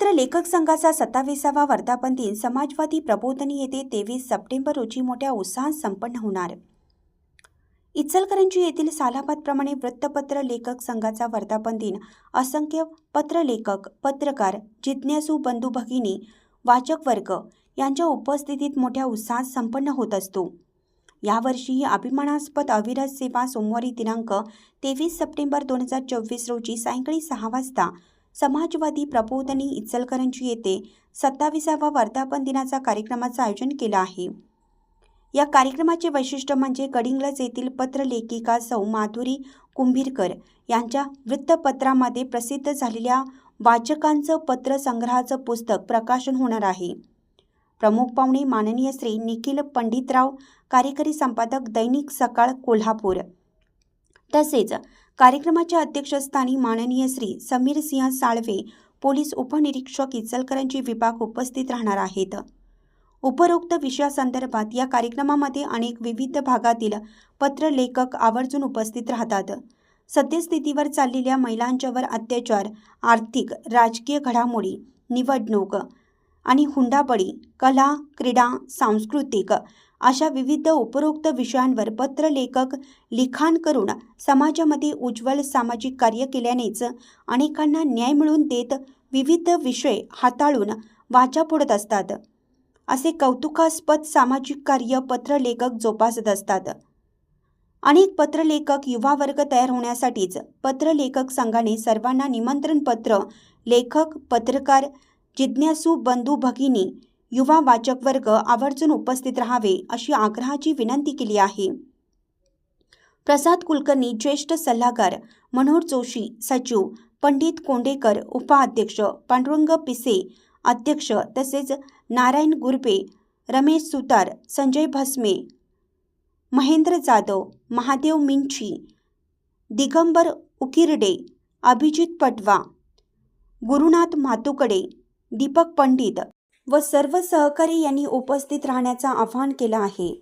लेखक संघाचा सत्तावीसावा वर्धापन दिन समाजवादी प्रबोधनी येथे तेवीस सप्टेंबर रोजी मोठ्या उत्साहात संपन्न होणार. इचलकरंजी येथील सालाबादप्रमाणे वृत्तपत्र लेखक संघाचा वर्धापन दिन. असंख्य पत्रलेखक पत्रकार जिज्ञासू बंधू भगिनी वाचक वर्ग यांच्या उपस्थितीत मोठ्या उत्साहात संपन्न होत असतो. यावर्षी ही अभिमानास्पद अविरत सेवा सोमवारी दिनांक तेवीस सप्टेंबर दोन हजार चोवीस रोजी सायंकाळी सहा वाजता समाजवादी प्रबोधनी इचलकरंजी येथे सत्ताविसावा वर्धापन दिनाचा कार्यक्रमाचं आयोजन केलं आहे. या कार्यक्रमाचे वैशिष्ट्य म्हणजे गडिंगलज येथील पत्रलेखिका सौ. माधुरी कुंभीरकर यांच्या वृत्तपत्रामध्ये प्रसिद्ध झालेल्या वाचकांचं पत्र संग्रहाचं पुस्तक प्रकाशन होणार आहे. प्रमुख पाहुणे माननीय श्री निखिल पंडितराव कार्यकारी संपादक दैनिक सकाळ कोल्हापूर. तसेच कार्यक्रमाच्या अध्यक्षस्थानी माननीय श्री समीर सिंह साळवे पोलीस उपनिरीक्षक इचलकरंजी विभाग उपस्थित राहणार आहेत. उपरोक्त विषयासंदर्भात या कार्यक्रमामध्ये अनेक विविध भागातील पत्रलेखक आवर्जून उपस्थित राहतात. सद्यस्थितीवर चाललेल्या महिलांच्यावर अत्याचार आर्थिक राजकीय घडामोडी निवडणूक आणि हुंडाबळी कला क्रीडा सांस्कृतिक अशा विविध उपरोक्त विषयांवर पत्रलेखक लिखाण करून समाजामध्ये उज्ज्वल सामाजिक कार्य केल्यानेच अनेकांना न्याय मिळवून देत विविध विषय हाताळून वाचा फोडत असतात. असे कौतुकास्पद सामाजिक कार्य पत्रलेखक जोपासत असतात. अनेक पत्रलेखक युवा वर्ग तयार होण्यासाठीच पत्रलेखक संघाने सर्वांना निमंत्रण पत्र लेखक पत्रकार जिज्ञासू बंधू भगिनी युवा वाचक वर्ग आवर्जून उपस्थित राहावे अशी आग्रहाची विनंती केली आहे. प्रसाद कुलकर्णी ज्येष्ठ सल्लागार मनोहर जोशी सचिव पंडित कोंडेकर उपाध्यक्ष पांडुरंग पिसे अध्यक्ष तसेच नारायण गुरपे रमेश सुतार संजय भस्मे महेंद्र जाधव महादेव मिंची दिगंबर उकिरडे अभिजित पटवा गुरुनाथ मातुकडे दीपक पंडित व सर्व सहकारी यांनी उपस्थित राहण्याचं आवाहन केलं आहे.